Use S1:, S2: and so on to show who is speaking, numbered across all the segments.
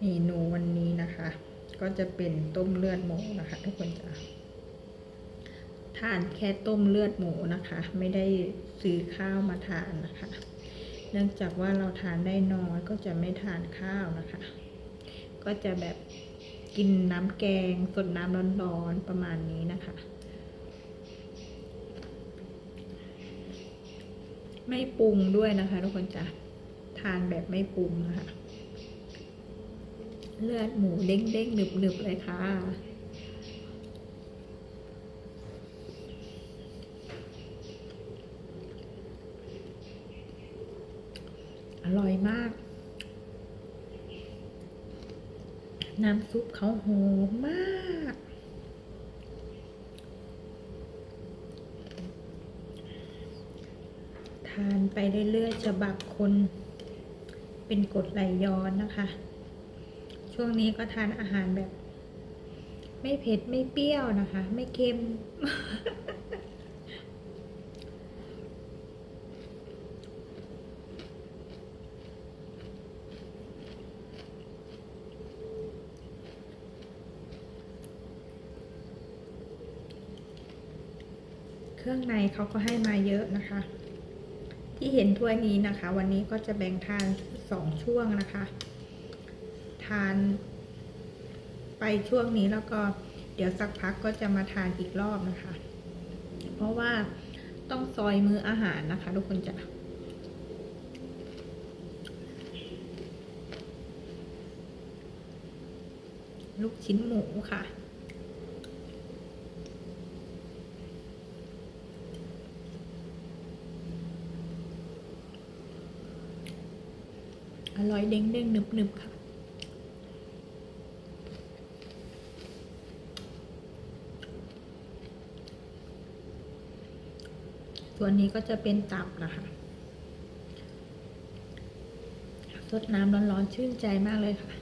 S1: เมนูวันนี้นะคะ ก็จะเป็นต้มเลือดหมูนะคะ ทุกคนจะทานแค่ต้มเลือดหมูนะคะ ไม่ได้ซื้อข้าวมาทานนะคะ เนื่องจากว่าเราทานได้น้อยก็จะไม่ทานข้าวนะคะ ก็จะแบบกินน้ำแกงสดน้ำร้อนๆประมาณนี้นะคะ ไม่ปรุงด้วยนะคะ ทุกคนจะทานแบบไม่ปรุงนะคะ เลือดหมูเด้งๆหนึบๆเลยค่ะ อร่อยมาก น้ำซุปเขาหอมมากทานไปเรื่อยๆจะบักคนเป็นกรดไหลย้อนนะคะ ช่วงนี้ก็ทานอาหารแบบ ไม่เผ็ดไม่เปรี้ยวนะคะ ไม่เค็ม เครื่องในเขาก็ให้มาเยอะนะคะ ที่เห็นถ้วยนี้นะคะ วันนี้ก็จะแบ่งทานสองช่วงนะคะ ทาน ไปช่วงนี้แล้วก็เดี๋ยวสักพักก็จะมาทานอีกรอบนะคะ เพราะว่าต้องซอยมืออาหารนะคะ ทุกคนจะลูกชิ้นหมูค่ะ อร่อยเด้งเด้งหนึบหนึบๆค่ะ ส่วนนี้ก็จะเป็นตับนะคะสดน้ำร้อนๆชื่นใจมากเลยค่ะ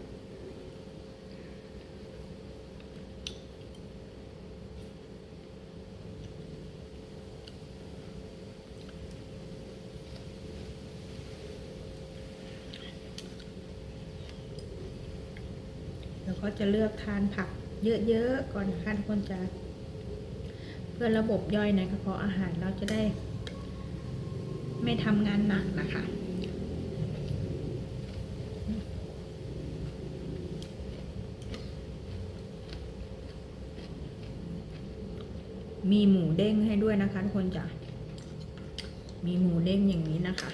S1: แล้วก็จะเลือกทานผักเยอะๆก่อนนะคะทุกคนจะ เพื่อระบบย่อยในกระเพาะอาหารเราจะได้ ไม่ทำงานหนักนะคะมีหมูเด้งให้ด้วยนะคะทุกคนจ้ะ มีหมูเด้งอย่างนี้นะคะ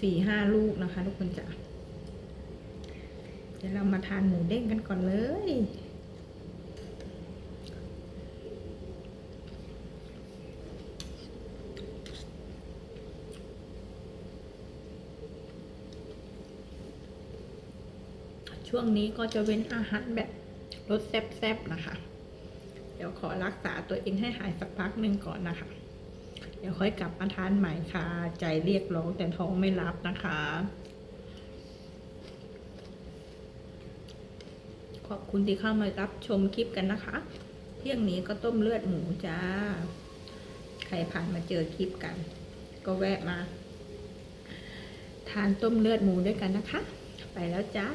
S1: สี่ห้าลูกนะคะทุกคนจ้ะ เดี๋ยวเรามาทานหมูเด้งกันก่อนเลย ช่วงนี้ก็จะเว้นอาหารแบบรสแซ่บๆนะคะ เดี๋ยวขอรักษาตัวเองให้หายสักพักหนึ่งก่อนนะคะ เดี๋ยวค่อยกลับมาทานใหม่ค่ะ ใจเรียกร้องแต่ท้องไม่รับนะคะ ขอบคุณที่เข้ามารับชมคลิปกันนะคะ เที่ยงนี้ก็ต้มเลือดหมูจ้า ใครผ่านมาเจอคลิปกัน ก็แวะมา ทานต้มเลือดหมูด้วยกันนะคะ ไปแล้วจ้า